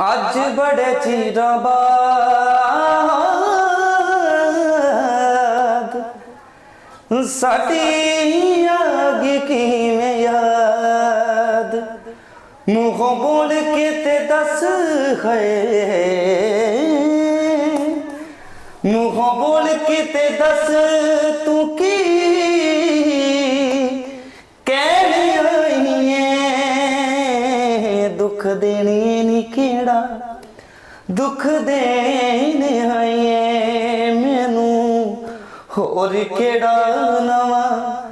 ਅੱਜ ਬੜੇ ਚਿਰਾਂ ਬਾਅਦ ਸਾਡੀ ਆਗ ਕਿਵੇਂ ਯਾਦ? ਮੂੰਹੋਂ ਬੋਲ ਕੇ ਤੇ ਦੱਸ ਹੈ ਮੂੰਹੋਂ ਬੋਲ ਕੇ ਤੇ ਦੱਸ ਤੂੰ ਕੀ ਕਹਿਣੀ ਆਈ ਦੁੱਖ ਦੇਣੀ ਦੁੱਖ ਦੇਣੇ ਆਈ ਏ ਮੈਨੂੰ। ਹੋਰ ਕਿਹੜਾ ਨਵਾਂ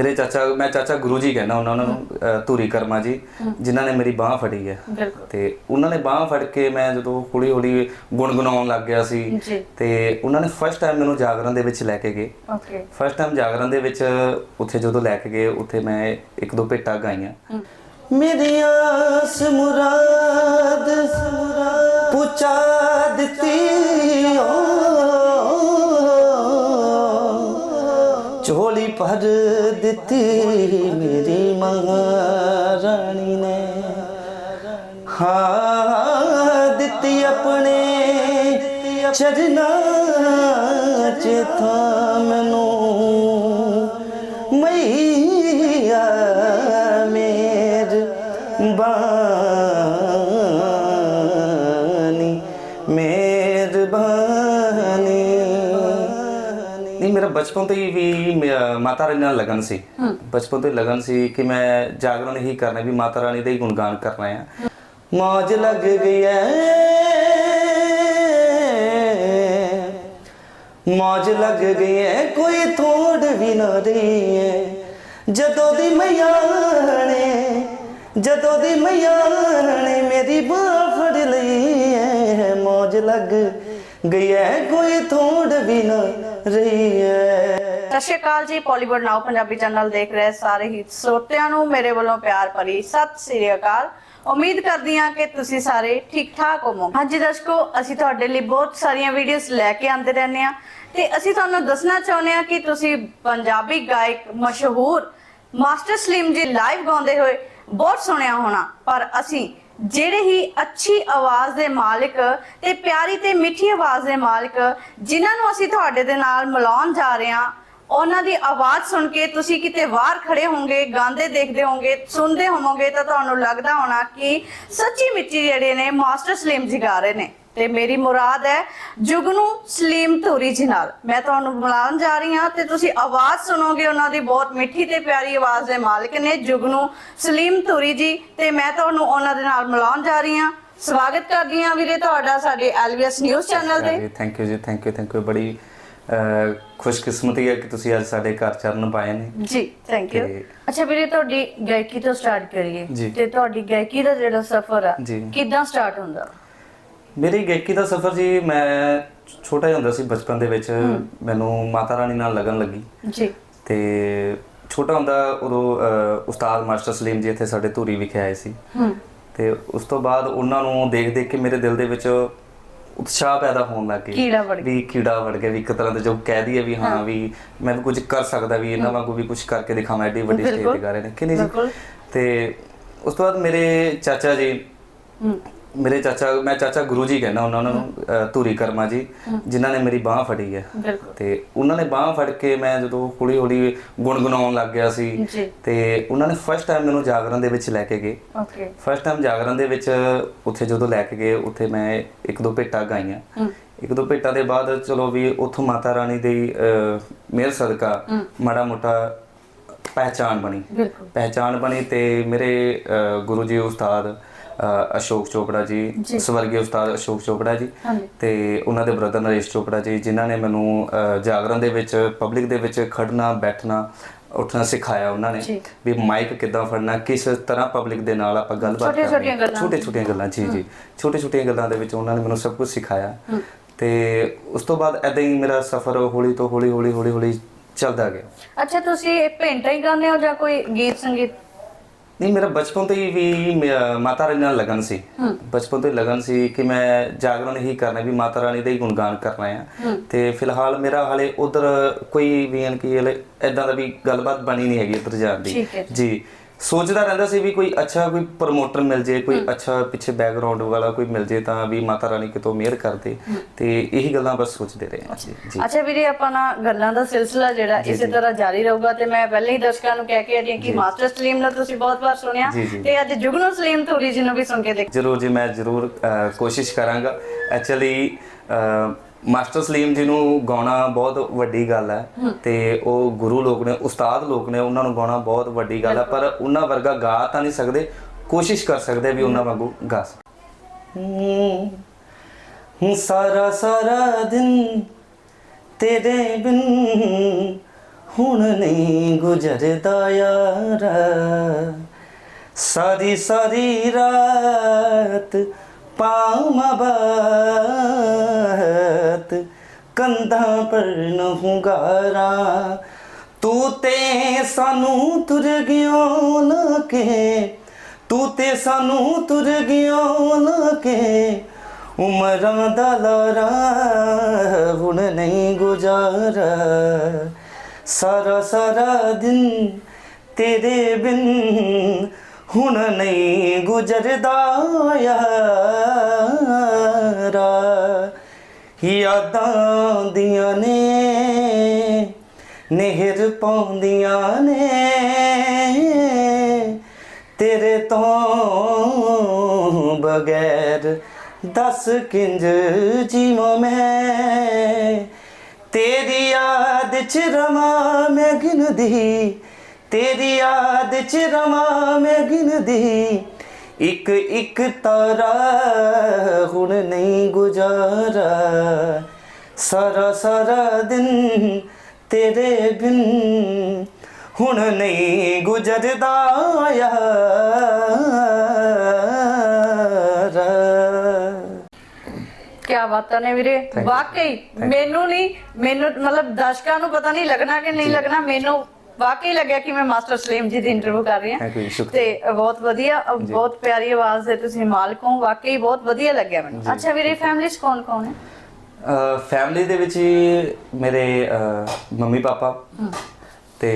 ਮੇਰੇ ਚਾਚਾ ਮੈਂ ਚਾਚਾ ਗੁਰੂ ਜੀ ਕਹਿੰਦਾ ਉਹਨਾਂ ਨੂੰ ਧੂਰੀ ਕਰਮਾ ਜੀ ਜਿਨ੍ਹਾਂ ਨੇ ਮੇਰੀ ਬਾਹ ਫੜੀ ਹੈ। ਤੇ ਉਹਨਾਂ ਨੇ ਬਾਹ ਫੜ ਕੇ ਮੈਂ ਜਦੋਂ ਹੌਲੀ ਹੌਲੀ ਗੁੰਗਣਾਉਣ ਲੱਗ ਗਿਆ ਸੀ ਤੇ ਉਹਨਾਂ ਨੇ ਫਸਟ ਟਾਈਮ ਮੈਨੂੰ ਜਾਗਰਣ ਦੇ ਵਿੱਚ ਲੈ ਕੇ ਗਏ। ਓਕੇ ਫਸਟ ਟਾਈਮ ਜਾਗਰਣ ਦੇ ਵਿੱਚ ਉੱਥੇ ਜਦੋਂ ਲੈ ਕੇ ਗਏ ਉੱਥੇ ਮੈਂ ਇੱਕ ਦੋ ਭੇਟਾਂ ਗਾਈਆਂ। ਮੇਰੀ ਆਸ ਮੁਰਾਦ ਪੁੱਛਾ ਦਿੱਤੀ ਓ। ਝੋਲੀ ਭਰ ਦਿੱਤੀ ਮੇਰੀ ਮਹਾਰਾਣੀ ਨੇ। ਹਾਂ ਦਿੱਤੀ ਆਪਣੇ ਚਰਨਾਂ ਚ ਥਾਂ ਮੈਨੂੰ। ਬਚਪਨ ਤੋਂ ਹੀ ਵੀ ਮੇਰਾ ਮਾਤਾ ਰਾਣੀ ਨਾਲ ਲਗਨ ਸੀ। ਬਚਪਨ ਤੋਂ ਹੀ ਲਗਨ ਸੀ ਕਿ ਮੈਂ ਜਾਗਰਣ ਹੀ ਕਰਨਾ ਵੀ ਮਾਤਾ ਰਾਣੀ ਦਾ ਹੀ ਗੁਣਗਾਨ ਕਰਨਾ ਹੈ ਮੌਜ ਲੱਗ ਗਈ ਐ। ਮੌਜ ਲੱਗ ਗਈ ਐ। ਕੋਈ ਥੋੜ ਵੀ ਨਾ ਰਹੀ ਐ ਜਦੋਂ ਦੀ ਮਈਆ ਨੇ ਜਦੋਂ ਦੀ ਮਈਆ ਨੇ ਮੇਰੀ ਬਾਹ ਫੜ ਲਈ ਐ ਮੌਜ ਲੱਗ ਗਈ ਐ। ਕੋਈ ਥੋੜ ਵੀ ਨਾ ਰਹੀ ਐ ਸਤਿ ਸ਼੍ਰੀ ਅਕਾਲ ਜੀ ਪੋਲੀਵੁੱਡ ਨਾਓ ਪੰਜਾਬੀ ਚੈਨਲ ਦੇਖ ਰਹੇ ਸਾਰੇ ਹੀ ਸਰੋਤਿਆਂ ਨੂੰ, ਮੇਰੇ ਵੱਲੋਂ ਪਿਆਰ ਭਰੀ ਸਤਿ ਸ਼੍ਰੀ ਅਕਾਲ। ਉਮੀਦ ਕਰਦੀ ਹਾਂ ਕਿ ਤੁਸੀਂ ਸਾਰੇ ਠੀਕ ਠਾਕ ਹੋਵੋਗੇ ਹਾਂਜੀ ਦਰਸ਼ਕੋ, ਅਸੀਂ ਤੁਹਾਡੇ ਲਈ ਬਹੁਤ ਸਾਰੀਆਂ ਵੀਡੀਓਜ਼ ਲੈ ਕੇ ਆਉਂਦੇ ਰਹਿੰਦੇ ਹਾਂ ਤੇ ਅਸੀਂ ਤੁਹਾਨੂੰ ਦੱਸਣਾ ਚਾਹੁੰਦੇ ਹਾਂ ਕਿ ਤੁਸੀਂ ਪੰਜਾਬੀ ਗਾਇਕ ਮਸ਼ਹੂਰ ਮਾਸਟਰ ਸਲੀਮ ਜੀ ਲਾਈਵ ਗਾਉਂਦੇ ਹੋਏ ਬਹੁਤ ਸੁਣਿਆ ਹੋਣਾ, ਪਰ ਅਸੀਂ ਜਿਹੜੇ ਹੀ ਅੱਛੀ ਆਵਾਜ਼ ਦੇ ਮਾਲਕ ਤੇ ਪਿਆਰੀ ਤੇ ਮਿੱਠੀ ਆਵਾਜ਼ ਦੇ ਮਾਲਕ ਜਿਨ੍ਹਾਂ ਨੂੰ ਅਸੀਂ ਤੁਹਾਡੇ ਦੇ ਨਾਲ ਮਿਲਾਉਣ ਜਾ ਰਹੇ ਹਾਂ, ਉਹਨਾਂ ਦੀ ਆਵਾਜ਼ ਸੁਣ ਕੇ ਤੁਸੀਂ ਕਿਤੇ ਬਾਹਰ ਖੜੇ ਹੋਵੋਗੇ, ਗਾਉਂਦੇ ਦੇਖਦੇ ਹੋਵੋਗੇ, ਸੁਣਦੇ ਹੋਵੋਗੇ ਤਾਂ ਤੁਹਾਨੂੰ ਲੱਗਦਾ ਹੋਣਾ ਕਿ ਸੱਚੀ ਮਿੱਚੀ ਜਿਹੜੇ ਨੇ ਮਾਸਟਰ ਸਲੀਮ ਜੀ ਗਾ ਰਹੇ ਨੇ। ਤੇ ਮੇਰੀ ਮੁਰਾਦ ਹੈ ਜੁਗਨੂ ਸਲੀਮ ਧੂਰੀ ਜੀ ਨਾਲ। ਮੈਂ ਤੁਹਾਨੂੰ ਮਿਲਾਉਣ ਜਾ ਰਹੀ ਹਾਂ ਤੇ ਤੁਸੀਂ ਆਵਾਜ਼ ਸੁਣੋਗੇ ਉਹਨਾਂ ਦੀ ਬਹੁਤ ਮਿੱਠੀ ਤੇ ਪਿਆਰੀ ਆਵਾਜ਼ ਦੇ ਮਾਲਕ ਨੇ ਜੁਗਨੂ ਸਲੀਮ ਧੂਰੀ ਜੀ ਤੇ ਮੈਂ ਤੁਹਾਨੂੰ ਉਹਨਾਂ ਦੇ ਨਾਲ ਮਿਲਾਉਣ ਜਾ ਰਹੀ ਹਾਂ। ਸਵਾਗਤ ਕਰਦੀ ਹਾਂ ਵੀਰੇ ਤੁਹਾਡਾ ਸਾਡੇ ਐਲਵੀਐਸ ਨਿਊਜ਼ ਚੈਨਲ ਤੇ। Thank you ji thank you thank you ਬੜੀ ਖੁਸ਼ਕਿਸਮਤੀ ਹੈ ਕਿ ਤੁਸੀਂ ਅੱਜ ਸਾਡੇ ਘਰ ਚਰਨ ਪਾਏ ਨੇ। ਜੀ ਥੈਂਕ ਯੂ ਅੱਛਾ ਵੀਰੇ ਤੁਹਾਡੀ ਗਾਇਕੀ ਤੋਂ ਸਟਾਰਟ ਕਰੀਏ। ਤੇ ਤੁਹਾਡੀ ਗਾਇਕੀ ਦਾ ਜਿਹੜਾ ਸਫ਼ਰ ਆ। ਕਿੱਦਾਂ ਸਟਾਰਟ ਹੁੰਦਾ? ਮੇਰੀ ਗਾਇਕੀ ਦਾ ਸਫ਼ਰ ਜੀ ਮੈਂ ਛੋਟਾ ਜਿਹਾ ਹੁੰਦਾ ਸੀ ਬਚਪਨ ਦੇ ਵਿੱਚ ਮੈਨੂੰ ਮਾਤਾ ਰਾਣੀ ਨਾਲ ਲੱਗਣ ਲੱਗੀ। ਜੀ। ਤੇ ਛੋਟਾ ਹੁੰਦਾ ਉਦੋਂ ਉਸਤਾਦ ਮਾਸਟਰ ਸਲੀਮ ਜੀ ਇੱਥੇ ਸਾਡੇ ਧੂਰੀ ਵਿਖੇ ਆਏ ਸੀ। ਤੇ ਉਸ ਤੋਂ ਬਾਅਦ ਉਹਨਾਂ ਨੂੰ ਦੇਖ ਦੇਖ ਕੇ ਮੇਰੇ ਦਿਲ ਦੇ ਵਿੱਚ ਉਤਸ਼ਾਹ ਪੈਦਾ ਹੋਣ ਲੱਗ ਗਿਆ ਕੀੜਾ ਵੜ ਗਿਆ। ਵੀ ਕੀੜਾ ਵੜ ਗਿਆ ਵੀ ਇੱਕ ਤਰ੍ਹਾਂ ਦਾ ਜੋ ਕਹਿ ਦਈਏ ਵੀ ਹਾਂ ਵੀ ਮੈਂ ਵੀ ਕੁਝ ਕਰ ਸਕਦਾ ਵੀ ਇਹਨਾਂ ਵਾਂਗੂ ਵੀ ਕੁਝ ਕਰਕੇ ਦਿਖਾਵਾਂ ਐਡੀ ਵੱਡੀ ਸਟੇਜ। ਤੇ ਗਾ ਰਹੇ ਨੇ। ਕਿ ਨਹੀਂ ਜੀ। ਤੇ ਉਸ ਤੋਂ ਬਾਅਦ ਮੇਰੇ ਚਾਚਾ ਜੀ ਮੇਰੇ ਚਾਚਾ ਮੈਂ ਚਾਚਾ ਗੁਰੂ ਜੀ ਕਹਿੰਦਾ ਉਹਨਾਂ ਨੂੰ ਧੂਰੀ ਕਰਮਾ ਜੀ ਜਿਨ੍ਹਾਂ ਨੇ ਮੇਰੀ ਬਾਹ ਫੜੀ ਹੈ। ਤੇ ਉਹਨਾਂ ਨੇ ਬਾਹ ਫੜ ਕੇ ਮੈਂ ਜਦੋਂ ਹੌਲੀ ਹੌਲੀ ਗੁੰਗਣਾਉਣ ਲੱਗ ਗਿਆ ਸੀ ਤੇ ਉਹਨਾਂ ਨੇ ਫਸਟ ਟਾਈਮ ਮੈਨੂੰ ਜਾਗਰਣ ਦੇ ਵਿੱਚ ਲੈ ਕੇ ਗਏ। ਓਕੇ ਫਸਟ ਟਾਈਮ ਜਾਗਰਣ ਦੇ ਵਿੱਚ ਉੱਥੇ ਜਦੋਂ ਲੈ ਕੇ ਗਏ ਉੱਥੇ ਮੈਂ ਇੱਕ ਦੋ ਭੇਟਾਂ ਗਾਈਆਂ। ਇੱਕ ਦੋ ਭੇਟਾਂ ਦੇ ਬਾਅਦ ਚਲੋ ਵੀ ਉੱਥੋਂ ਮਾਤਾ ਰਾਣੀ ਦੀ ਮਿਹਰ ਸਦਕਾ ਮਾੜਾ ਮੋਟਾ ਪਹਿਚਾਨ ਬਣੀ। ਪਹਿਚਾਨ ਬਣੀ ਤੇ ਮੇਰੇ ਗੁਰੂ ਜੀ ਉਸਤਾਦ ਅਸ਼ੋਕ ਚੋਪੜਾ ਜੀ। ਸਵਰਗੀ ਉਸਤਾਦ ਅਸ਼ੋਕ ਚੋਪੜਾ ਜੀ ਤੇ ਉਹਨਾਂ ਦੇ ਬ੍ਰਦਰ ਨਰੇਸ਼ ਚੋਪੜਾ ਜੀ ਜਿਨ੍ਹਾਂ ਨੇ ਮੈਨੂੰ ਜਾਗਰਣ ਦੇ ਵਿੱਚ ਪਬਲਿਕ ਦੇ ਵਿੱਚ ਖੜਨਾ ਬੈਠਣਾ ਉੱਠਣਾ ਸਿਖਾਇਆ ਉਹਨਾਂ ਨੇ। ਵੀ ਮਾਈਕ ਕਿੱਦਾਂ ਫੜਨਾ ਕਿਸ ਤਰ੍ਹਾਂ ਪਬਲਿਕ ਦੇ ਨਾਲ ਆਪਾਂ ਗੱਲਬਾਤ ਗੱਲਾਂ। ਛੋਟੇ ਛੋਟੀਆਂ ਗੱਲਾਂ। ਜੀ ਜੀ। ਛੋਟੇ ਛੋਟੀਆਂ ਗੱਲਾਂ ਦੇ ਵਿੱਚ ਉਹਨਾਂ ਨੇ ਮੈਨੂੰ ਸਭ ਕੁਝ ਸਿਖਾਇਆ। ਤੇ ਉਸ ਤੋਂ ਬਾਅਦ ਐਦਾਂ ਹੀ ਮੇਰਾ ਸਫ਼ਰ ਹੌਲੀ ਤੋਂ ਹੌਲੀ ਹੌਲੀ ਹੌਲੀ ਹੌਲੀ ਚੱਲਦਾ ਗਿਆ। ਅੱਛਾ ਤੁਸੀਂ ਭੇਂਟਾ ਹੀ ਗਾਉਂਦੇ ਹੋ ਜਾਂ ਕੋਈ ਗੀਤ ਸੰਗੀਤ? ਨਹੀਂ ਮੇਰਾ ਬਚਪਨ ਤੋਂ ਹੀ ਵੀ ਮ- ਮਾਤਾ ਰਾਣੀ ਨਾਲ ਲਗਨ ਸੀ। ਬਚਪਨ ਤੋਂ ਹੀ ਲਗਨ ਸੀ ਕਿ ਮੈਂ ਜਾਗਰਣ ਹੀ ਕਰਨਾ ਵੀ ਮਾਤਾ ਰਾਣੀ ਦਾ ਹੀ ਗੁਣਗਾਨ ਕਰਨਾ ਆ। ਤੇ ਫਿਲਹਾਲ ਮੇਰਾ ਹਾਲੇ ਉਧਰ ਕੋਈ ਵੀ ਯਾਨੀ ਕਿ ਹਲੇ ਇਦਾਂ ਦਾ ਵੀ ਗੱਲਬਾਤ ਬਣੀ ਨਹੀਂ ਹੈਗੀ ਉਧਰ ਜਾਣ ਦੀ। ਠੀਕ ਹੈ। ਜੀ। ਸੋਚਦਾ ਰਹਿੰਦਾ ਸੀ ਵੀ ਕੋਈ ਅੱਛਾ ਕੋਈ ਪ੍ਰਮੋਟਰ ਮਿਲ ਜੇ ਕੋਈ ਅੱਛਾ ਪਿੱਛੇ ਬੈਕਗ੍ਰਾਉਂਡ ਵਾਲਾ ਕੋਈ ਮਿਲ ਜੇ ਤਾਂ ਵੀ ਮਾਤਾ ਰਾਣੀ ਕਿਤੋਂ ਮਿਹਰ ਕਰਦੇ ਤੇ ਇਹੀ ਗੱਲਾਂ ਬਸ ਸੋਚਦੇ ਰਹੇ ਹਾਂ ਜੀ। ਅੱਛਾ ਵੀਰੇ ਆਪਾਂ ਨਾ ਗੱਲਾਂ ਦਾ ਸਿਲਸਿਲਾ ਜਿਹੜਾ ਇਸੇ ਤਰ੍ਹਾਂ ਜਾਰੀ ਰਹੂਗਾ ਤੇ ਮੈਂ ਪਹਿਲੇ ਹੀ ਦਰਸ਼ਕਾਂ ਨੂੰ ਕਹਿ ਕੇ ਹਟੀ ਕਿ ਮਾਸਟਰ ਸਲੀਮ ਨੂੰ ਤੁਸੀਂ ਬਹੁਤ ਵਾਰ ਸੁਣਿਆ। ਤੇ ਅੱਜ ਜੁਗਨੂ ਸਲੀਮ ਧੂਰੀ ਜੀ ਨੂੰ ਵੀ ਸੁਣ ਕੇ ਦੇਖ। ਜ਼ਰੂਰ ਜੀ ਮੈਂ ਜ਼ਰੂਰ ਕੋਸ਼ਿਸ਼ ਕਰਾਂਗਾ। ਐਕਚੁਅਲੀ ਮਾਸਟਰ ਸਲੀਮ ਜੀ ਨੂੰ ਗਾਉਣਾ ਬਹੁਤ ਵੱਡੀ ਗੱਲ ਹੈ ਤੇ ਉਹ ਗੁਰੂ ਲੋਕ ਨੇ ਉਸਤਾਦ ਲੋਕ ਨੇ ਉਹਨਾਂ ਨੂੰ ਗਾਉਣਾ ਬਹੁਤ ਵੱਡੀ ਗੱਲ ਹੈ ਪਰ ਉਹਨਾਂ ਵਰਗਾ ਗਾ ਤਾਂ ਨਹੀਂ ਸਕਦੇ ਕੋਸ਼ਿਸ਼ ਕਰ ਸਕਦੇ ਵੀ ਉਹਨਾਂ ਵਾਂਗੂ ਗਾ ਸਕਣ। ਹੂੰ ਸਾਰਾ ਸਾਰਾ ਦਿਨ ਤੇਰੇ ਬਿਨ ਹੁਣ ਨਹੀਂ ਗੁਜ਼ਰਦਾ ਯਾਰਾ। ਸਾਰੀ ਸਾਰੀ ਰਾਤ ਪਾਵਾਂ ਕੰਧਾਂ ਪਰ न ਹੁੰਗਾਰਾ ਤੂੰ ਤੇ ਸਾਨੂੰ ਤੁਰ ਗਿਓ ਨਾ ਤੂੰ ਤੇ ਸਾਨੂੰ ਤੁਰ ਗਿਓ ਨਾ ਉਮਰਾਂ ਦਾ ਲਾਰਾ ਹੁਣ ਨਹੀਂ ਗੁਜ਼ਾਰਾ। ਸਾਰਾ ਸਾਰਾ ਦਿਨ ਤੇਰੇ ਬਿਨ ਹੁਣ ਨਹੀਂ ਗੁਜ਼ਰਦਾ ਯਾਰਾ। ਯਾਦਾਂ ਦੀਆਂ ਨੇ, ਨਹਿਰ ਪਾਉਂਦੀਆਂ ਨੇ। ਤੇਰੇ ਤੋਂ ਬਗੈਰ ਦਸ ਕਿੰਜ ਜੀਵਾਂ ਮੈਂ? ਤੇਰੀ ਯਾਦ ਚ ਰਵਾਂ ਮੈਂ ਗਿਨਦੀ ਤੇਰੀ ਯਾਦ ਚ ਰਵਾਂ ਮੈਂ ਗਿਣਦੀ ਇੱਕ ਇੱਕ ਤਾਰਾ ਹੁਣ ਨਹੀਂ ਗੁਜ਼ਾਰਾ। ਸਾਰਾ ਸਾਰਾ ਦਿਨ ਤੇਰੇ ਬਿਨ ਹੁਣ ਨਹੀਂ ਗੁਜ਼ਰਦਾ ਯਾਰਾ। ਕੀ ਬਾਤਾਂ ਨੇ ਵੀਰੇ? ਵਾਕਈ ਮੈਨੂੰ ਨਹੀਂ ਮੈਨੂੰ ਮਤਲਬ ਦਰਸ਼ਕਾਂ ਨੂੰ ਪਤਾ ਨਹੀਂ ਲੱਗਣਾ ਕਿ ਨਹੀਂ ਲੱਗਣਾ ਮੈਨੂੰ ਵਾਕਈ ਲੱਗਿਆ ਕਿ ਮੈਂ ਮਾਸਟਰ ਸਲੀਮ ਜੀ ਦੀ ਇੰਟਰਵਿਊ ਕਰ ਰਹੀ ਹਾਂ। ਤੇ ਬਹੁਤ ਵਧੀਆ ਬਹੁਤ ਪਿਆਰੀ ਆਵਾਜ਼ ਦੇ ਤੁਸੀਂ ਮਾਲਕ ਹੋ। ਵਾਕਈ ਬਹੁਤ ਵਧੀਆ ਲੱਗਿਆ ਮੈਨੂੰ। ਅੱਛਾ ਵੀਰੇ ਫੈਮਿਲੀ ਚ ਕੌਣ ਕੌਣ ਹੈ? ਫੈਮਿਲੀ ਦੇ ਵਿੱਚ ਮੇਰੇ ਮੰਮੀ ਪਾਪਾ ਤੇ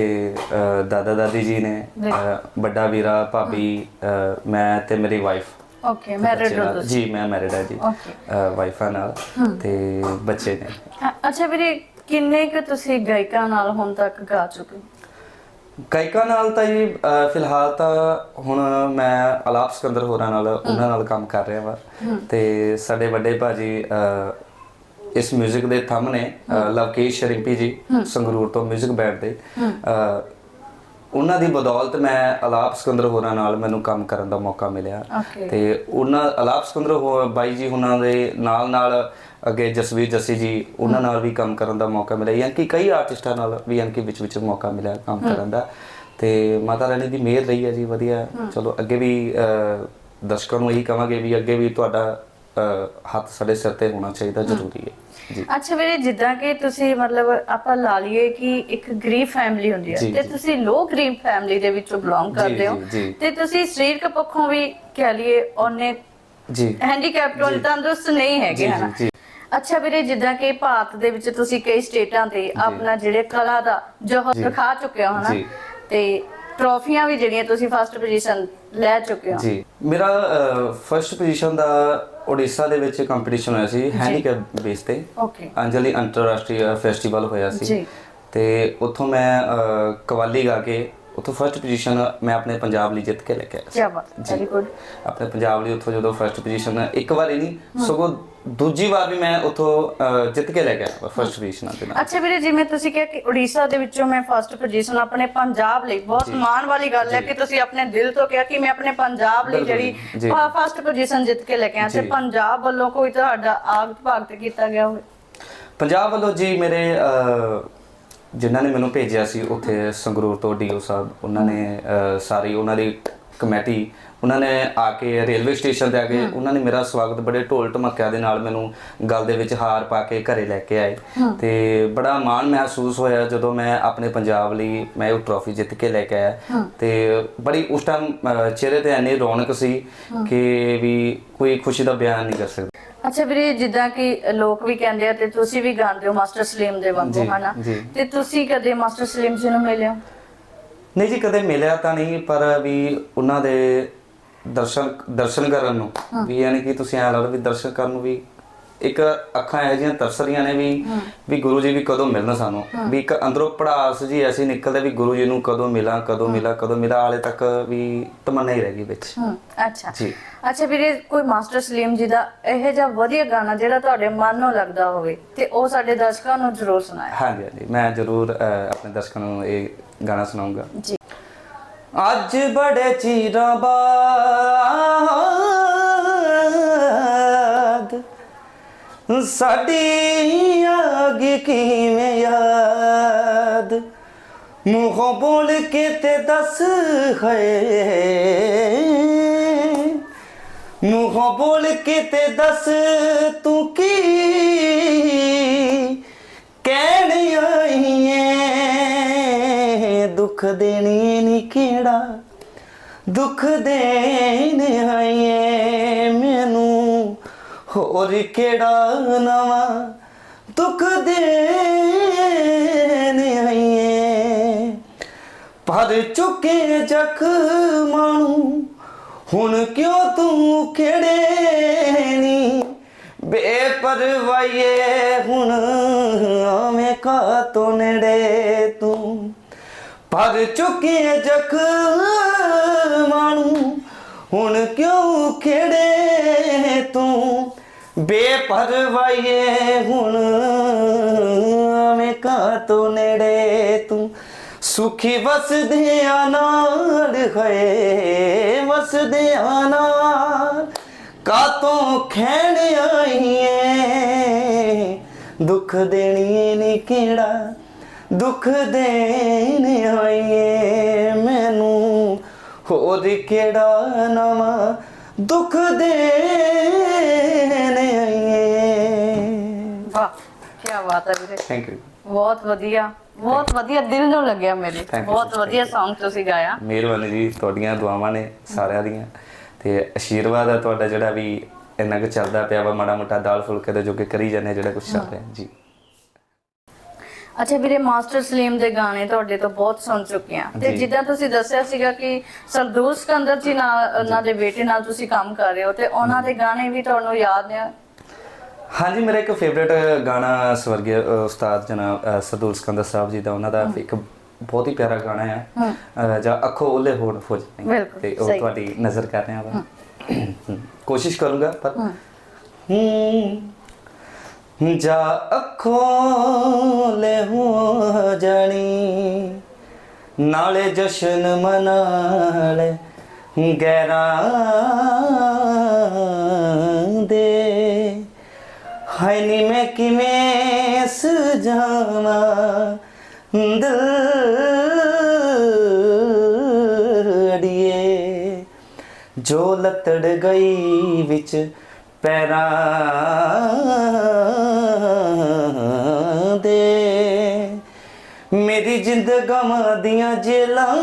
ਦਾਦਾ ਦਾਦੀ ਜੀ ਨੇ ਵੱਡਾ ਵੀਰਾ ਭਾਬੀ ਮੈਂ ਤੇ ਮੇਰੀ ਵਾਈਫ ਓਕੇ ਮੈਰਿਡ ਹੋ ਤੁਸੀਂ ਜੀ ਮੈਂ ਮੈਰਿਡ ਹਾਂ ਜੀ. ਵਾਈਫਾਂ ਨਾਲ ਤੇ ਬੱਚੇ ਨੇ। ਅੱਛਾ ਵੀਰੇ ਕਿੰਨੇ ਕੁ ਤੁਸੀਂ ਗਾਇਕਾਂ ਨਾਲ ਹੁਣ ਤੱਕ ਗਾ ਚੁੱਕੇ ਹੋ? ਗਾਇਕਾਂ ਨਾਲ ਤਾਂ ਜੀ ਅਹ, ਫਿਲਹਾਲ ਤਾਂ ਹੁਣ ਮੈਂ ਅਲਾਪ ਸਿਕੰਦਰ ਹੋਰਾਂ ਨਾਲ ਉਹਨਾਂ ਨਾਲ ਕੰਮ ਕਰ ਰਿਹਾ ਵਾ ਤੇ ਸਾਡੇ ਵੱਡੇ ਭਾਜੀ ਅਹ, ਇਸ 뮤직 ਦੇ ਥੰਮ ਨੇ ਅਹ, ਲਵਕੇਸ਼ ਸ਼ਰਿੰਪੀ ਜੀ ਸੰਗਰੂਰ ਤੋਂ 뮤직 ਬੈਂਡ ਦੇ ਅਹ, ਉਹਨਾਂ ਦੀ ਬਦੌਲਤ ਮੈਂ ਅਲਾਪ ਸਿਕੰਦਰ ਹੋਰਾਂ ਨਾਲ ਮੈਨੂੰ ਕੰਮ ਕਰਨ ਦਾ ਮੌਕਾ ਮਿਲਿਆ. ਤੇ ਉਹਨਾਂ ਅਲਾਪ ਸਿਕੰਦਰ ਬਾਈ ਜੀ ਉਹਨਾਂ ਦੇ ਨਾਲ ਨਾਲ ਅੱਗੇ ਜਸਵੀਰ ਜੱਸੀ ਜੀ ਉਹਨਾਂ ਨਾਲ ਵੀ ਕੰਮ ਕਰਨ ਦਾ ਮੌਕਾ ਮਿਲਿਆ। ਯਾਨੀ ਕਿ ਕਈ ਆਰਟਿਸਟਾਂ ਨਾਲ ਵੀ ਯਾਨੀ ਕਿ ਵਿੱਚ ਵਿੱਚ ਮੌਕਾ ਮਿਲਿਆ ਕੰਮ ਕਰਨ ਦਾ। ਤੇ ਮਾਤਾ ਰਾਣੀ ਦੀ ਮਿਹਰ ਰਹੀ ਹੈ ਜੀ ਵਧੀਆ। ਚਲੋ ਅੱਗੇ ਵੀ ਦਰਸ਼ਕਾਂ ਨੂੰ ਇਹੀ ਕਵਾਂਗੇ ਵੀ ਅੱਗੇ ਵੀ ਤੁਹਾਡਾ ਹੱਥ ਸਾਡੇ ਸਿਰ ਤੇ ਹੋਣਾ ਚਾਹੀਦਾ ਜ਼ਰੂਰੀ ਹੈ। ਜੀ। ਅੱਛਾ ਵੀਰੇ ਜਿੱਦਾਂ ਕਿ ਤੁਸੀਂ ਮਤਲਬ ਆਪਾਂ ਲਾ ਲਈਏ ਕਿ ਇੱਕ ਗਰੀਬ ਫੈਮਿਲੀ ਹੁੰਦੀ ਹੈ ਤੇ। ਤੁਸੀਂ ਲੋ ਗਰੀਬ ਫੈਮਿਲੀ ਦੇ ਵਿੱਚੋਂ ਬਿਲੋਂਗ ਕਰਦੇ ਹੋ। ਤੇ ਤੁਸੀਂ ਸਰੀਰਕ ਪੱਖੋਂ ਵੀ ਕਹਿ ਲਈਏ ਉਹਨੇ ਜੀ। ਹੈਂਡੀਕੈਪਟ ਵਾਲੇ ਤੰਦਰੁਸਤ ਨਹੀਂ ਹੈਗੇ ਹਨਾ। ਅੱਛਾ ਵੀਰੇ ਜਿੱਦਾਂ ਕਿ ਭਾਰਤ ਦੇ ਵਿੱਚ ਤੁਸੀਂ ਕਈ ਸਟੇਟਾਂ ਤੇ ਆਪਣਾ ਜਿਹੜੇ ਕਲਾ ਦਾ ਜੋਹਰ ਦਿਖਾ ਚੁੱਕੇ ਹੋ ਹਨਾ। ਤੇ ਟਰੋਫੀਆਂ ਵੀ ਜਿਹੜੀਆਂ ਤੁਸੀਂ ਫਸਟ ਪੋਜੀਸ਼ਨ ਲੈ ਚੁੱਕੇ ਹੋ। ਜੀ। ਮੇਰਾ ਫਰਸਟ ਪੋਜੀਸ਼ਨ ਦਾ ਓਡੀਸ਼ਾ ਦੇ ਵਿੱਚ ਕੰਪੀਟੀਸ਼ਨ ਹੋਇਆ ਸੀ ਹੈਂਡੀਕੈਪ ਬੇਸ ਤੇ। ਓਕੇ ਅੰਜਲੀ ਅੰਤਰਰਾਸ਼ਟਰੀ ਫੈਸਟੀਵਲ ਹੋਇਆ ਸੀ। ਜੀ। ਤੇ ਉੱਥੋਂ ਮੈਂ ਕਵਾਲੀ ਗਾ ਕੇ ਉੱਥੋਂ ਫਰਸਟ ਪੋਜੀਸ਼ਨ ਮੈਂ ਆਪਣੇ ਪੰਜਾਬ ਲਈ ਜਿੱਤ ਕੇ ਲੈ ਕੇ ਆਇਆ ਸੀ। ਕੀ ਬਾਤ ਵੈਰੀ ਗੁੱਡ ਆਪਣੇ ਪੰਜਾਬ ਲਈ ਉੱਥੋਂ ਜਦੋਂ ਫਰਸਟ ਪੋਜੀਸ਼ਨ ਇੱਕ ਵਾਰ ਹੀ ਨਹੀਂ ਸਗੋਂ ਦੂਜੀ ਵਾਰ ਵੀ ਮੈਂ ਉੱਥੋਂ ਅਹ, ਜਿੱਤ ਕੇ ਲੈ ਕੇ ਆਇਆ ਫਰਸਟ ਪੋਜੀਸ਼ਨ ਦੇ ਨਾਲ। ਅੱਛਾ ਵੀਰੇ ਜਿਵੇਂ ਤੁਸੀਂ ਕਿਹਾ ਕਿ ਉੜੀਸਾ ਦੇ ਵਿੱਚੋਂ ਮੈਂ ਫਸਟ ਪੋਜੀਸ਼ਨ ਆਪਣੇ ਪੰਜਾਬ ਲਈ ਬਹੁਤ ਮਾਣ ਵਾਲੀ ਗੱਲ ਹੈ ਕਿ ਤੁਸੀਂ ਆਪਣੇ ਦਿਲ ਤੋਂ ਕਿਹਾ ਕਿ ਮੈਂ ਆਪਣੇ ਪੰਜਾਬ ਲਈ ਬਿਲਕੁਲ ਜਿਹੜੀ ਜੀ। ਫਸਟ ਪੋਜੀਸ਼ਨ ਜਿੱਤ ਕੇ ਲੈ ਕੇ ਆਇਆ। ਤੇ ਜੀ। ਪੰਜਾਬ ਵੱਲੋਂ ਕੋਈ ਤੁਹਾਡਾ ਆਗ ਭਾਗਤ ਕੀਤਾ ਗਿਆ ਹੋਵੇ? ਪੰਜਾਬ ਵੱਲੋਂ ਜੀ ਮੇਰੇ ਅਹ, ਜਿਨ੍ਹਾਂ ਨੇ ਮੈਨੂੰ ਭੇਜਿਆ ਸੀ ਉੱਥੇ ਸੰਗਰੂਰ ਤੋਂ ਡੀਓ ਸਾਹਿਬ ਉਹਨਾਂ ਨੇ ਅਹ, ਸਾਰੀ ਉਹਨਾਂ ਦੀ ਕਮੇਟੀ ਉਹਨਾਂ ਨੇ ਆ ਕੇ ਰੇਲਵੇ ਸਟੇਸ਼ਨ ਤੇ ਆ ਕੇ ਉਹਨਾਂ ਨੇ ਮੇਰਾ ਸਵਾਗਤ ਬੜੇ ਢੋਲ ਢਮੱਕਿਆਂ ਦੇ ਨਾਲ ਮੈਨੂੰ ਗਲ ਦੇ ਵਿੱਚ ਹਾਰ ਪਾ ਕੇ ਘਰੇ ਲੈ ਕੇ ਆਏ। ਤੇ ਬੜਾ ਮਾਣ ਮਹਿਸੂਸ ਹੋਇਆ ਜਦੋਂ ਮੈਂ ਆਪਣੇ ਪੰਜਾਬ ਲਈ ਮੈਂ ਉਹ ਟਰੋਫੀ ਜਿੱਤ ਕੇ ਲੈ ਕੇ ਆਇਆ। ਤੇ ਬੜੀ ਉਸ ਟਾਈਮ ਚਿਹਰੇ ਤੇ ਇੰਨੀ ਰੌਣਕ ਸੀ ਕਿ ਵੀ ਕੋਈ ਖੁਸ਼ੀ ਦਾ ਬਿਆਨ ਨਹੀਂ ਕਰ ਸਕਦਾ। ਅੱਛਾ ਵੀਰੇ ਜਿੱਦਾਂ ਕਿ ਲੋਕ ਵੀ ਕਹਿੰਦੇ ਆ ਤੇ ਤੁਸੀਂ ਵੀ ਗਾਉਂਦੇ ਹੋ ਮਾਸਟਰ ਸਲੀਮ ਦੇ ਵਾਂਗੂ ਹਨਾ। ਤੇ ਤੁਸੀਂ ਕਦੇ ਮਾਸਟਰ ਸਲੀਮ ਜੀ ਨੂੰ ਮਿਲੇ ਹੋ? ਨਹੀਂ ਜੀ ਕਦੇ ਮਿਲਿਆ ਤਾਂ ਨਹੀਂ ਪਰ ਵੀ ਉਹਨਾਂ ਦੇ ਦਰਸ਼ਨ ਦਰਸ਼ਨ ਕਰਨ ਨੂੰ। ਵੀ ਯਾਨੀ ਕਿ ਤੁਸੀਂ ਐ ਲੱਗਦਾ ਵੀ ਦਰਸ਼ਨ ਕਰਨ ਨੂੰ ਵੀ ਇੱਕ ਅੱਖਾਂ ਇਹੋ ਜਿਹੀਆਂ ਤਰਸ ਰਹੀਆਂ ਨੇ ਵੀ ਵੀ ਗੁਰੂ ਜੀ ਵੀ ਕਦੋਂ ਮਿਲਣ ਸਾਨੂੰ? ਵੀ ਇੱਕ ਅੰਦਰੋਂ ਪੜਾਸ ਜੀ ਐਸੀ ਨਿਕਲਦਾ ਵੀ ਗੁਰੂ ਜੀ ਨੂੰ ਕਦੋਂ ਮਿਲਾਂ ਕਦੋਂ ਮਿਲਾਂ ਕਦੋਂ ਮਿਲਾਂ ਹਾਲੇ ਤੱਕ ਵੀ ਤਮੰਨਾ ਹੀ ਰਹਿ ਗਈ ਵਿੱਚ। ਹੂੰ ਅੱਛਾ। ਜੀ। ਅੱਛਾ ਵੀਰੇ ਕੋਈ ਮਾਸਟਰ ਸਲੀਮ ਜੀ ਦਾ ਇਹੋ ਜਿਹਾ ਵਧੀਆ ਗਾਣਾ ਜਿਹੜਾ ਤੁਹਾਡੇ ਮਨ ਨੂੰ ਲੱਗਦਾ ਹੋਵੇ ਤੇ ਉਹ ਸਾਡੇ ਦਰਸ਼ਕਾਂ ਨੂੰ ਜ਼ਰੂਰ ਸੁਣਾਇਆ ਹਾਂਜੀ ਹਾਂਜੀ। ਮੈਂ ਜ਼ਰੂਰ ਆਪਣੇ ਦਰਸ਼ਕਾਂ ਨੂੰ ਇਹ ਗਾਣਾ ਸੁਣਾਉਂਗਾ ਜੀ। ਅੱਜ ਬੜੇ ਚਿਰਾਂ ਬਾਅਦ ਸਾਡੀ ਆਗ ਕਿਵੇਂ ਯਾਦ? ਮੂੰਹੋਂ ਬੋਲ ਕੇ ਤੇ ਦੱਸ ਹੈ ਮੂੰਹੋਂ ਬੋਲ ਕੇ ਤੇ ਦੱਸ ਤੂੰ ਕੀ ਕਹਿਣ ਆਈ ਏ? ਦੁੱਖ ਦੇਣੀ ਨੀ ਕਿਹੜਾ? ਦੁੱਖ ਦੇਣ ਆਈ ਏ। ਮੈਨੂੰ ਹੋਰ ਕਿਹੜਾ ਨਵਾਂ ਦੁੱਖ ਦੇ ਆਈ ਪਰ ਚੁੱਕੇ ਜ਼ਖਮਾਂ ਨੂੰ ਹੁਣ ਕਿਉਂ ਤੂੰ ਖੇੜੇ ਨੀ? ਬੇਪਰਵਾਈਏ ਹੁਣ ਆਵੇਂ ਕਾ ਤੋਂ ਨੇੜੇ ਤੂੰ? ਪਰ ਚੁੱਕੇ ਜ਼ਖਮਾਂ ਨੂੰ ਹੁਣ ਕਿਉਂ ਖੇੜੇ ਤੂੰ? ਬੇਪਰਵਾਹੀਏ ਹੁਣ, ਆਵੇਂ ਕਾ ਤੋਂ ਨੇੜੇ ਤੂੰ? ਸੁਖੀ ਵਸਦਿਆਂ ਨਾਲ ਹੈ ਵਸਦਿਆਂ ਨਾਲ ਕਾਤੋਂ ਖੈਣ ਆਈਏ? ਦੁੱਖ ਦੇਣੀ ਨੀ ਕਿਹੜਾ, ਦੁੱਖ ਦੇਣ ਆਈਏ? ਮੈਨੂੰ ਹੋਰ ਕਿਹੜਾ ਨਵਾਂ ਦੁੱਖ ਦੇ ਬਾਤ ਹੈ ਵੀਰੇ। ਥੈਂਕ ਯੂ ਬਹੁਤ ਵਧੀਆ ਬਹੁਤ ਵਧੀਆ ਦਿਲ ਨੂੰ ਲੱਗਿਆ ਮੇਰੇ। Thank you, ਬਹੁਤ. ਵਧੀਆ Thank. Song ਤੁਸੀਂ ਗਾਇਆ। ਮਿਹਰਬਾਨੀ ਜੀ ਤੁਹਾਡੀਆਂ ਦੁਆਵਾਂ ਨੇ ਸਾਰਿਆਂ ਦੀਆਂ। ਤੇ ਆਸ਼ੀਰਵਾਦ ਹੈ ਤੁਹਾਡਾ ਜਿਹੜਾ ਵੀ ਇੰਨਾ ਕੁ ਚੱਲਦਾ ਪਿਆ ਵਾ ਮਾੜਾ ਮੋਟਾ ਦਾਲ ਫੁਲਕੇ ਦੇ ਜੋ ਕਿ ਕਰੀ ਜਾਂਦੇ ਜਿਹੜਾ ਕੁਝ ਚੱਲ ਰਿਹਾ। ਜੀ। ਅੱਛਾ ਵੀਰੇ ਮਾਸਟਰ ਸਲੀਮ ਦੇ ਗਾਣੇ ਤੁਹਾਡੇ ਤੋਂ ਬਹੁਤ ਸੁਣ ਚੁੱਕੇ ਆ ਤੇ ਜੀ। ਜਿੱਦਾਂ ਤੁਸੀਂ ਦੱਸਿਆ ਸੀਗਾ ਕਿ ਸਰਦੂਲ ਸਿਕੰਦਰ ਜੀ ਨਾਲ ਉਹਨਾਂ ਦੇ ਬੇਟੇ ਨਾਲ ਤੁਸੀਂ ਕੰਮ ਕਰ ਰਹੇ ਹੋ ਤੇ ਉਹਨਾਂ ਦੇ ਗਾਣੇ ਵੀ ਤੁਹਾਨੂੰ ਯਾਦ ਨੇ। ਹਾਂਜੀ ਮੇਰਾ ਇੱਕ ਫੇਵਰਿਟ ਗਾਣਾ ਸਵਰਗੀ ਉਸਤਾਦ ਜਨਾਬ ਅ, ਸਰਦੂਲ ਸਿਕੰਦਰ ਸਾਹਿਬ ਜੀ ਦਾ ਉਹਨਾਂ ਦਾ ਇੱਕ ਬਹੁਤ ਹੀ ਪਿਆਰਾ ਗਾਣਾ ਹੈ ਜਾਂ ਅੱਖੋਂ ਓਲੇ ਹੋਣ ਹੋ ਜਾਣੀ। ਤੇ ਉਹ। ਤੁਹਾਡੀ ਨਜ਼ਰ ਕਰ ਰਿਹਾ ਵਾ ਕੋਸ਼ਿਸ਼ ਕਰੂੰਗਾ ਪਰ ਹੂੰ ਜਾ ਅੱਖੋਂ ਲੈ ਹੋ ਜਾਣੀ ਨਾਲੇ ਜਸ਼ਨ ਮਨਾ ਲੈ ਗੈਰਾਂ ਦੇ ਹਾਏ ਨੀ ਮੈਂ ਕਿਵੇਂ ਸਜਾਵਾਂ ਦਿਲ ਅੜੀਏ ਜੋ ਲਤੜ ਗਈ ਵਿੱਚ ਪੈਰਾਂ ਦੇ। ਮੇਰੀ ਜਿੰਦ ਗਮਾਂ ਦੀਆਂ ਜੇਲਾਂ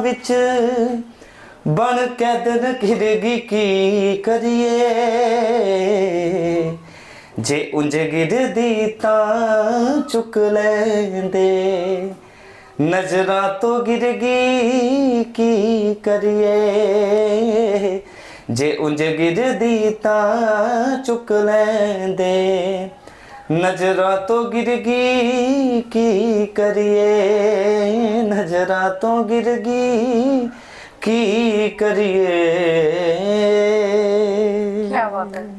ਵਿੱਚ ਬਣ ਕੈਦਨ ਕਿਰਗੀ ਕੀ ਕਰੀਏ? ਜੇ ਉਂਝ ਗਿਰਦੀ ਤਾਂ ਚੁੱਕ ਲੈਂਦੇ। ਨਜ਼ਰਾਂ ਤੋਂ ਗਿਰ ਗਈ ਕੀ ਕਰੀਏ? ਜੇ ਉਂਝ ਗਿਰਦੀ ਤਾਂ ਚੁੱਕ ਲੈਂਦੇ। ਨਜ਼ਰਾਂ ਤੋਂ ਗਿਰ ਗਈ ਕੀ ਕਰੀਏ? ਨਜ਼ਰਾਂ ਤੋਂ ਗਿਰ ਗਈ ਕੀ ਕਰੀਏ? ਕੀ ਬਾਤ ਹੈ।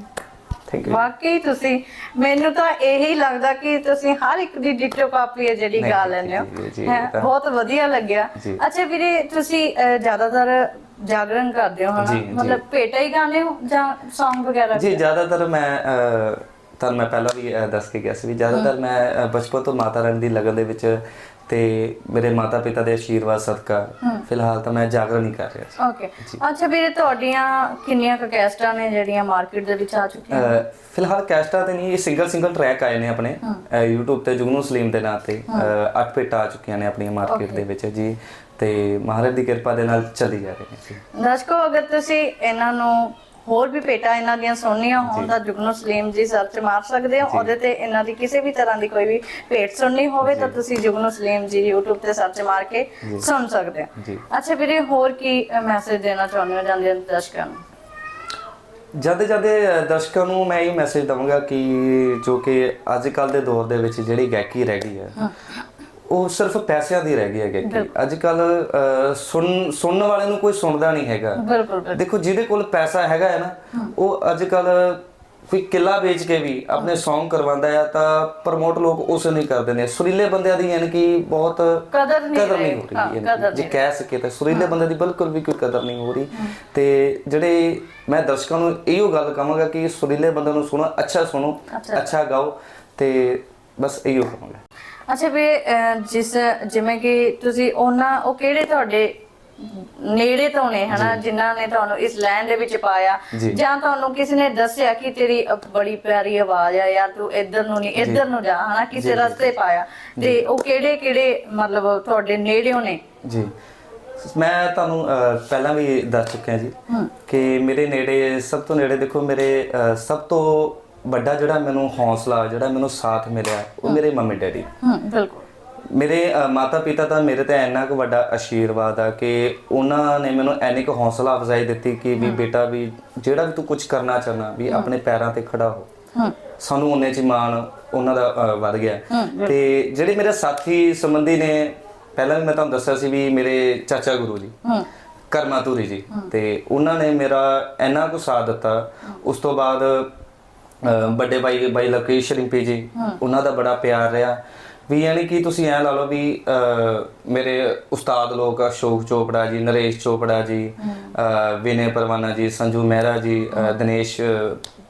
ਥੈਂਕ ਯੂ ਵਾਕਈ ਤੁਸੀਂ ਮੈਨੂੰ ਤਾਂ ਇਹੀ ਲੱਗਦਾ ਕਿ ਤੁਸੀਂ ਹਰ ਇੱਕ ਦੀ ਡਿਟੋ ਕਾਪੀ ਹੈ ਜਿਹੜੀ ਗਾ ਲੈਂਦੇ ਹੋ। ਹੈਂ, ਬਹੁਤ ਵਧੀਆ ਲੱਗਿਆ। ਅੱਛਾ ਵੀਰੇ ਤੁਸੀਂ ਜ਼ਿਆਦਾਤਰ ਜਾਗਰਣ ਕਰਦੇ ਹੋ ਹਨਾ। ਮਤਲਬ ਭੇਟਾ ਹੀ ਗਾਉਂਦੇ ਹੋ ਜਾਂ Song ਵਗੈਰਾ ਜੀ ਜ਼ਿਆਦਾਤਰ ਮੈਂ ਤੁਹਾਨੂੰ ਮੈਂ ਪਹਿਲਾਂ ਵੀ ਅਹ, ਦੱਸ ਕੇ ਗਿਆ ਸੀ ਵੀ ਜ਼ਿਆਦਾਤਰ ਮੈਂ ਅਹ, ਬਚਪਨ ਤੋਂ ਮਾਤਾ ਰਾਣੀ ਦੀ ਲਗਨ ਦੇ ਵਿੱਚ ਤੇ ਮੇਰੇ ਮਾਤਾ ਪਿਤਾ ਦੇ ਆਸ਼ੀਰਵਾਦ ਸਦਕਾ ਫਿਲਹਾਲ ਤਾਂ ਮੈਂ ਜਾਗਰਣ ਹੀ ਕਰ ਰਿਹਾ ਸੀ। ਓਕੇ। ਅੱਛਾ ਵੀਰੇ ਤੁਹਾਡੀਆਂ ਕਿੰਨੀਆਂ ਕੁ ਕੈਸਟਾਂ ਨੇ ਜਿਹੜੀਆਂ ਮਾਰਕੀਟ ਦੇ ਵਿੱਚ ਆ ਚੁੱਕੀਆਂ? ਅਹ ਫਿਲਹਾਲ ਕੈਸਟਾ ਤੇ ਨਹੀਂ ਇਹ ਸਿੰਗਲ ਸਿੰਗਲ ਟਰੈਕ ਆਏ ਨੇ ਆਪਣੇ। ਅਹ YouTube ਤੇ ਜੁਗਨੂ ਸਲੀਮ ਦੇ ਨਾਂ ਤੇ ਅਹ ਅੱਠ ਪਿੱਟ ਆ ਚੁੱਕੀਆਂ ਨੇ ਆਪਣੀ ਮਾਰਕੀਟ ਦੇ ਵਿੱਚ ਜੀ। ਤੇ ਮਹਾਰਾਜ ਦੀ ਕਿਰਪਾ ਦੇ ਨਾਲ ਚੱਲੀ ਜਾ ਰਹੀ ਨੇ ਜੀ। ਦਰਸ਼ਕੋ ਅਗਰ ਤੁਸੀਂ ਇਹਨਾਂ ਨੂੰ ਹੋਰ ਵੀ ਭੇਟਾ ਇਹਨਾਂ ਦੀਆਂ ਸੁਣਨੀਆਂ ਹੋਣ ਤਾਂ ਜੁਗਨੂ ਸਲੀਮ ਜੀ ਸਰਚ ਮਾਰ ਸਕਦੇ ਹੋ ਉਹਦੇ ਤੇ ਇਹਨਾਂ ਦੀ ਕਿਸੇ ਵੀ ਤਰ੍ਹਾਂ ਦੀ ਕੋਈ ਵੀ ਭੇਟ ਸੁਣਨੀ ਹੋਵੇ ਤਾਂ ਤੁਸੀਂ ਜੁਗਨੂ ਸਲੀਮ ਜੀ YouTube ਤੇ ਸਰਚ ਮਾਰ ਕੇ ਸੁਣ ਸਕਦੇ ਹੋ। ਅੱਛਾ ਵੀਰੇ ਹੋਰ ਕੀ ਮੈਸੇਜ ਦੇਣਾ ਚਾਹੁੰਦੇ ਹੋ ਜਾਂਦੇ ਦਰਸ਼ਕਾਂ ਨੂੰ? ਜਾਂਦੇ ਜਾਂਦੇ ਦਰਸ਼ਕਾਂ ਨੂੰ ਮੈਂ ਇਹ ਮੈਸੇਜ ਦਵਾਂਗਾ ਕਿ ਜੋ ਕਿ ਅੱਜ ਕੱਲ ਦੇ ਦੌਰ ਦੇ ਵਿੱਚ ਜਿਹੜੀ ਗਾਇਕੀ ਰਹਿ ਗਈ ਹੈ। ਉਹ ਸਿਰਫ ਪੈਸਿਆਂ ਦੀ ਰਹਿ ਗਈ ਹੈ ਗਾਇਕੀ ਅੱਜ ਕੱਲ ਸੁਣ ਸੁਣਨ ਵਾਲੇ ਨੂੰ ਕੋਈ ਸੁਣਦਾ ਨਹੀਂ ਹੈਗਾ। ਦੇਖੋ ਜਿਹਦੇ ਕੋਲ ਪੈਸਾ ਹੈਗਾ ਹੈ ਨਾ ਉਹ ਅੱਜ ਕੱਲ ਕੋਈ ਕਿੱਲਾ ਵੇਚ ਕੇ ਵੀ ਆਪਣੇ Song ਕਰਵਾਉਂਦਾ ਹੈ ਤਾਂ ਪ੍ਰਮੋਟ ਲੋਕ ਉਸ ਨਹੀਂ ਕਰਦੇ ਨੇ। ਸੁਰੀਲੇ ਬੰਦਿਆਂ ਦੀ ਯਾਨੀ ਕਿ ਬਹੁਤ ਕਦਰ ਨਹੀਂ। ਹੋ ਰਹੀ ਕਿ ਜੇ ਕਹਿ ਸਕੇ ਤਾਂ ਸੁਰੀਲੇ ਬੰਦੇ ਦੀ ਬਿਲਕੁਲ ਵੀ ਕੋਈ ਕਦਰ ਨਹੀਂ ਹੋ ਰਹੀ। ਤੇ ਜਿਹੜੇ ਮੈਂ ਦਰਸ਼ਕਾਂ ਨੂੰ ਇਹੋ ਗੱਲ ਕਹਾਂਗਾ ਕਿ ਸੁਰੀਲੇ ਬੰਦੇ ਨੂੰ ਸੁਣੋ ਅੱਛਾ ਸੁਣੋ ਅੱਛਾ। ਗਾਓ ਤੇ ਬਸ ਇਹੋ ਕਹਾਂਗਾ। ਅੱਛਾ ਵੀ ਅਹ, ਜਿਸ ਜਿਵੇਂ ਕਿ ਤੁਸੀਂ ਉਹਨਾਂ ਉਹ ਕਿਹੜੇ ਤੁਹਾਡੇ ਨੇੜੇ ਤੋਂ ਨੇ ਹਨਾ ਜਿਨ੍ਹਾਂ ਨੇ ਤੁਹਾਨੂੰ ਇਸ ਲਾਈਨ ਦੇ ਵਿੱਚ ਪਾਇਆ? ਜੀ। ਜਾਂ ਤੁਹਾਨੂੰ ਕਿਸੇ ਨੇ ਦੱਸਿਆ ਕਿ ਤੇਰੀ ਅ- ਬੜੀ ਪਿਆਰੀ ਆਵਾਜ਼ ਆ ਯਾਰ ਤੂੰ ਇੱਧਰ ਨੂੰ ਨਹੀਂ ਇੱਧਰ ਨੂੰ ਜਾ ਹਨਾ ਕਿਸੇ ਰਸਤੇ ਪਾਇਆ? ਤੇ ਉਹ ਕਿਹੜੇ ਕਿਹੜੇ ਮਤਲਬ ਤੁਹਾਡੇ ਨੇੜਿਓਂ ਨੇ? ਜੀ। ਮੈਂ ਤੁਹਾਨੂੰ ਅਹ, ਪਹਿਲਾਂ ਵੀ ਦੱਸ ਚੁੱਕਿਆ ਜੀ ਕਿ ਮੇਰੇ ਨੇੜੇ ਸਭ ਤੋਂ ਨੇੜੇ ਦੇਖੋ ਮੇਰੇ ਅਹ, ਸਭ ਤੋਂ ਵੱਡਾ ਜਿਹੜਾ ਮੈਨੂੰ ਹੌਸਲਾ ਜਿਹੜਾ ਮੈਨੂੰ ਸਾਥ ਮਿਲਿਆ ਉਹ ਮੇਰੇ ਮੰਮੀ ਡੈਡੀ। ਹੂੰ ਬਿਲਕੁਲ। ਮੇਰੇ ਮਾਤਾ ਪਿਤਾ ਦਾ ਮੇਰੇ ਤੇ ਇੰਨਾ ਕੁ ਵੱਡਾ ਆਸ਼ੀਰਵਾਦ ਆ ਕਿ ਉਹਨਾਂ ਨੇ ਮੈਨੂੰ ਇੰਨੀ ਕੁ ਹੌਸਲਾ ਅਫਜ਼ਾਈ ਦਿੱਤੀ ਕਿ ਵੀ ਬੇਟਾ ਵੀ ਜਿਹੜਾ ਵੀ ਤੂੰ ਕੁਝ ਕਰਨਾ ਚਾਹਨਾ ਵੀ ਆਪਣੇ ਪੈਰਾਂ ਤੇ ਖੜਾ ਹੋ। ਹੂੰ ਸਾਨੂੰ ਉਹਨੇ ਚ ਮਾਣ ਉਹਨਾਂ ਦਾ ਵੱਧ ਗਿਆ। ਤੇ ਜਿਹੜੇ ਮੇਰੇ ਸਾਥੀ ਸੰਬੰਧੀ ਨੇ ਪਹਿਲਾਂ ਵੀ ਮੈਂ ਤੁਹਾਨੂੰ ਦੱਸਿਆ ਸੀ ਵੀ ਮੇਰੇ ਚਾਚਾ ਗੁਰੂ ਜੀ ਹੂੰ ਕਰਮਾਤੂਰੀ ਜੀ। ਤੇ ਉਹਨਾਂ ਨੇ ਮੇਰਾ ਇੰਨਾ ਕੁ ਸਾਥ ਦਿੱਤਾ। ਉਸ ਤੋਂ ਬਾਅਦ ਵੱਡੇ ਭਾਈ ਭਾਈ ਲਕੀ ਸ਼ਰਿੰਪੀ ਜੀ ਉਹਨਾਂ ਦਾ ਬੜਾ ਪਿਆਰ ਰਿਹਾ। ਵੀ ਯਾਨੀ ਕਿ ਤੁਸੀਂ ਐ ਲਾ ਲਓ ਵੀ ਮੇਰੇ ਉਸਤਾਦ ਲੋਕ ਅਸ਼ੋਕ ਚੋਪੜਾ ਜੀ ਨਰੇਸ਼ ਚੋਪੜਾ ਜੀ ਵਿਨੇ ਪਰਵਾਨਾ ਜੀ ਸੰਜੂ ਮਹਿਰਾ ਜੀ ਦਿਨੇਸ਼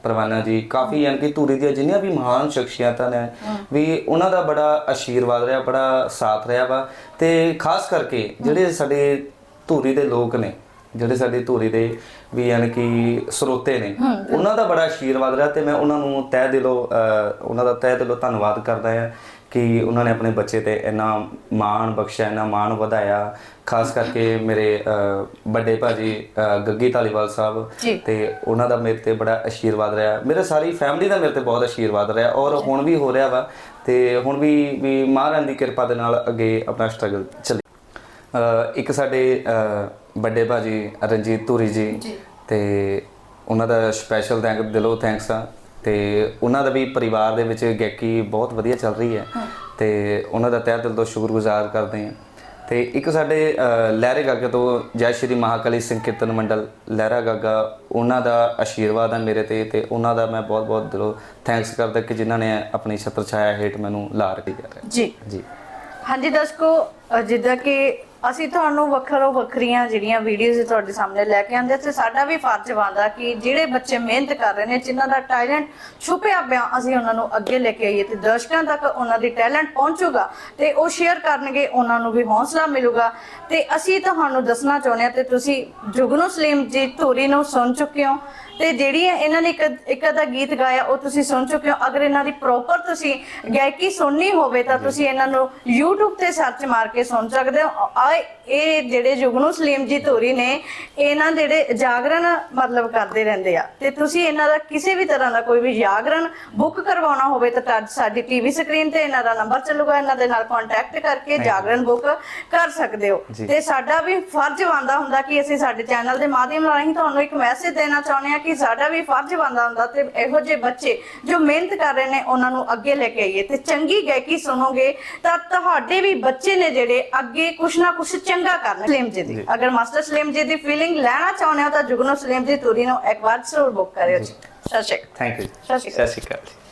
ਪਰਵਾਨਾ ਜੀ ਕਾਫੀ ਯਾਨੀ ਕਿ ਧੂਰੀ ਦੀਆਂ ਜਿੰਨੀਆਂ ਵੀ ਮਹਾਨ ਸ਼ਖਸੀਅਤਾਂ ਨੇ ਵੀ ਉਹਨਾਂ ਦਾ ਬੜਾ ਆਸ਼ੀਰਵਾਦ ਰਿਹਾ ਬੜਾ ਸਾਥ ਰਿਹਾ ਵਾ। ਤੇ ਖਾਸ ਕਰਕੇ ਜਿਹੜੇ ਸਾਡੇ ਧੂਰੀ ਦੇ ਲੋਕ ਨੇ ਜਿਹੜੇ ਸਾਡੇ ਧੂਰੀ ਦੇ ਵੀ ਯਾਨੀ ਕਿ ਸਰੋਤੇ ਨੇ। ਉਹਨਾਂ ਦਾ ਬੜਾ ਆਸ਼ੀਰਵਾਦ ਰਿਹਾ ਤੇ ਮੈਂ ਉਹਨਾਂ ਨੂੰ ਤਹਿ ਦਿਲੋਂ ਉਹਨਾਂ ਦਾ ਤਹਿ ਦਿਲੋਂ ਧੰਨਵਾਦ ਕਰਦਾ ਹਾਂ ਕਿ ਉਹਨਾਂ ਨੇ ਆਪਣੇ ਬੱਚੇ ਤੇ ਇੰਨਾ ਮਾਣ ਬਖਸ਼ਿਆ ਇੰਨਾ ਮਾਣ ਵਧਾਇਆ। ਖਾਸ ਕਰਕੇ ਮੇਰੇ ਵੱਡੇ ਭਾਜੀ ਗੱਗੀ ਧਾਲੀਵਾਲ ਸਾਹਿਬ। ਤੇ ਉਹਨਾਂ ਦਾ ਮੇਰੇ ਤੇ ਬੜਾ ਆਸ਼ੀਰਵਾਦ ਰਿਹਾ। ਮੇਰੇ ਸਾਰੀ ਫੈਮਿਲੀ ਦਾ ਮੇਰੇ ਤੇ ਬਹੁਤ ਆਸ਼ੀਰਵਾਦ ਰਿਹਾ ਔਰ ਹੁਣ ਵੀ ਹੋ ਰਿਹਾ ਵਾ ਤੇ ਹੁਣ ਵੀ ਵੀ ਮਹਾਰਾਜ ਦੀ ਕਿਰਪਾ ਦੇ ਨਾਲ ਅੱਗੇ ਆਪਣਾ ਸਟਰਗਲ ਚੱਲੇ ਇੱਕ ਸਾਡੇ ਵੱਡੇ ਭਾਜੀ ਰਣਜੀਤ ਧੂਰੀ ਜੀ ਤੇ ਉਹਨਾਂ ਦਾ ਸਪੈਸ਼ਲ ਥੈਂਕ ਦਿਲੋਂ ਥੈਂਕਸ ਆ। ਤੇ ਉਹਨਾਂ ਦਾ ਵੀ ਪਰਿਵਾਰ ਦੇ ਵਿੱਚ ਗਾਇਕੀ ਬਹੁਤ ਵਧੀਆ ਚੱਲ ਰਹੀ ਹੈ। ਤੇ ਉਹਨਾਂ ਦਾ ਤਹਿ ਦਿਲ ਤੋਂ ਸ਼ੁਕਰਗੁਜ਼ਾਰ ਕਰਦੇ ਹਾਂ। ਤੇ ਇੱਕ ਸਾਡੇ ਲਹਿਰੇ ਗਾਗਾ ਤੋਂ ਜੈ ਸ਼੍ਰੀ ਮਹਾਕਾਲੀ ਸੰਕੀਰਤਨ ਮੰਡਲ ਲਹਿਰਾ ਗਾਗਾ ਉਹਨਾਂ ਦਾ ਆਸ਼ੀਰਵਾਦ ਹੈ ਮੇਰੇ ਤੇ ਤੇ ਉਹਨਾਂ ਦਾ ਮੈਂ ਬਹੁਤ ਬਹੁਤ ਦਿਲੋਂ ਥੈਂਕਸ ਕਰਦਾ ਕਿ ਜਿਨ੍ਹਾਂ ਨੇ ਆਪਣੀ ਛਤਰ ਛਾਇਆ ਹੇਠ ਮੈਨੂੰ ਲਾ ਰਹੀ ਹੈ ਜੀ। ਜੀ। ਹਾਂਜੀ ਦਰਸ਼ਕੋ ਜਿੱਦਾਂ ਕਿ ਅਸੀਂ ਤੁਹਾਨੂੰ ਵੱਖਰੋ ਵੱਖਰੀਆਂ ਜਿਹੜੀਆਂ ਵੀਡੀਓਜ਼ ਤੁਹਾਡੇ ਸਾਹਮਣੇ ਲੈ ਕੇ ਆਉਂਦੇ ਤੇ ਸਾਡਾ ਵੀ ਫਰਜ਼ ਬਣਦਾ ਕਿ ਜਿਹੜੇ ਬੱਚੇ ਮਿਹਨਤ ਕਰ ਰਹੇ ਨੇ, ਜਿਨ੍ਹਾਂ ਦਾ ਟੈਲੈਂਟ ਛੁਪਿਆ ਪਿਆ, ਅਸੀਂ ਉਹਨਾਂ ਨੂੰ ਅੱਗੇ ਲੈ ਕੇ ਆਈਏ ਤੇ ਦਰਸ਼ਕਾਂ ਤੱਕ ਉਹਨਾਂ ਦੀ ਟੈਲੈਂਟ ਪਹੁੰਚੂਗਾ ਤੇ ਉਹ ਸ਼ੇਅਰ ਕਰਨਗੇ, ਉਹਨਾਂ ਨੂੰ ਵੀ ਹੌਸਲਾ ਮਿਲੂਗਾ। ਤੇ ਅਸੀਂ ਤੁਹਾਨੂੰ ਦੱਸਣਾ ਚਾਹੁੰਦੇ ਹਾਂ ਤੇ ਤੁਸੀਂ ਜੁਗਨੂ ਸਲੀਮ ਜੀ ਧੂਰੀ ਨੂੰ ਸੁਣ ਚੁੱਕੇ ਹੋ। ਤੇ ਜਿਹੜੀ ਇਹਨਾਂ ਨੇ ਇੱਕ ਇੱਕ ਅੱਧਾ ਗੀਤ ਗਾਇਆ ਉਹ ਤੁਸੀਂ ਸੁਣ ਚੁੱਕੇ ਹੋ। ਅਗਰ ਇਹਨਾਂ ਦੀ ਪ੍ਰੋਪਰ ਤੁਸੀਂ ਗਾਇਕੀ ਸੁਣਨੀ ਹੋਵੇ ਤਾਂ ਤੁਸੀਂ ਇਹਨਾਂ ਨੂੰ YouTube ਤੇ ਸਰਚ ਮਾਰ ਕੇ ਸੁਣ ਸਕਦੇ ਹੋ। ਆ ਇਹ ਜਿਹੜੇ ਜੁਗਨੂ ਸਲੀਮ ਜੀ ਧੂਰੀ ਨੇ ਇਹਨਾਂ ਜਿਹੜੇ ਜਾਗਰਣ ਮਤਲਬ ਕਰਦੇ ਰਹਿੰਦੇ ਆ। ਤੇ ਤੁਸੀਂ ਇਹਨਾਂ ਦਾ ਕਿਸੇ ਵੀ ਤਰ੍ਹਾਂ ਦਾ ਕੋਈ ਵੀ ਜਾਗਰਣ ਬੁੱਕ ਕਰਵਾਉਣਾ ਹੋਵੇ ਤਾਂ ਸਾਡੀ ਟੀਵੀ ਸਕਰੀਨ ਤੇ ਇਹਨਾਂ ਦਾ ਨੰਬਰ ਚੱਲੂਗਾ। ਇਹਨਾਂ ਦੇ ਨਾਲ ਕੰਟੈਕਟ ਕਰਕੇ ਜਾਗਰਣ ਬੁੱਕ ਕਰ ਸਕਦੇ ਹੋ। ਤੇ ਸਾਡਾ ਵੀ ਫਰਜ਼ ਬਣਦਾ ਹੁੰਦਾ ਕਿ ਅਸੀਂ ਸਾਡੇ ਚੈਨਲ ਦੇ ਮਾਧਿਅਮ ਰਾਹੀਂ ਤੁਹਾਨੂੰ ਇੱਕ ਮੈਸੇਜ ਦੇਣਾ ਚਾਹੁੰਦੇ ਹਾਂ ਕਿ ਸਾਡਾ ਵੀ ਫਰਜ਼ ਬਣਦਾ ਹੁੰਦਾ ਤੇ ਇਹੋ ਜਿਹੇ ਬੱਚੇ ਜੋ ਮਿਹਨਤ ਕਰ ਰਹੇ ਨੇ ਉਹਨਾਂ ਨੂੰ ਅੱਗੇ ਲੈ ਕੇ ਆਈਏ। ਤੇ ਚੰਗੀ ਗਾਇਕੀ ਸੁਣੋਗੇ ਤਾਂ ਤੁਹਾਡੇ ਵੀ ਬੱਚੇ ਨੇ ਜਿਹੜੇ ਅੱਗੇ ਕੁਛ ਨਾ ਕੁਛ ਚੰਗਾ ਕਰਨ ਸਲੀਮ ਜੀ। ਦੀ ਅਗਰ ਮਾਸਟਰ ਸਲੀਮ ਜੀ ਦੀ ਫੀਲਿੰਗ ਲੈਣਾ ਚਾਹੁੰਦੇ ਹੋ ਤਾਂ ਜੁਗਨੂ ਸਲੀਮ ਜੀ ਤੁਰੀ ਨੂੰ ਇੱਕ ਵਾਰ ਜ਼ਰੂਰ ਬੁੱਕ ਕਰਿਓ ਜੀ। ਸਤਿ ਸ਼੍ਰੀ ਅਕਾਲ। ਥੈਂਕ ਯੂ ਸਤਿ ਸ਼੍ਰੀ ਅਕਾਲ।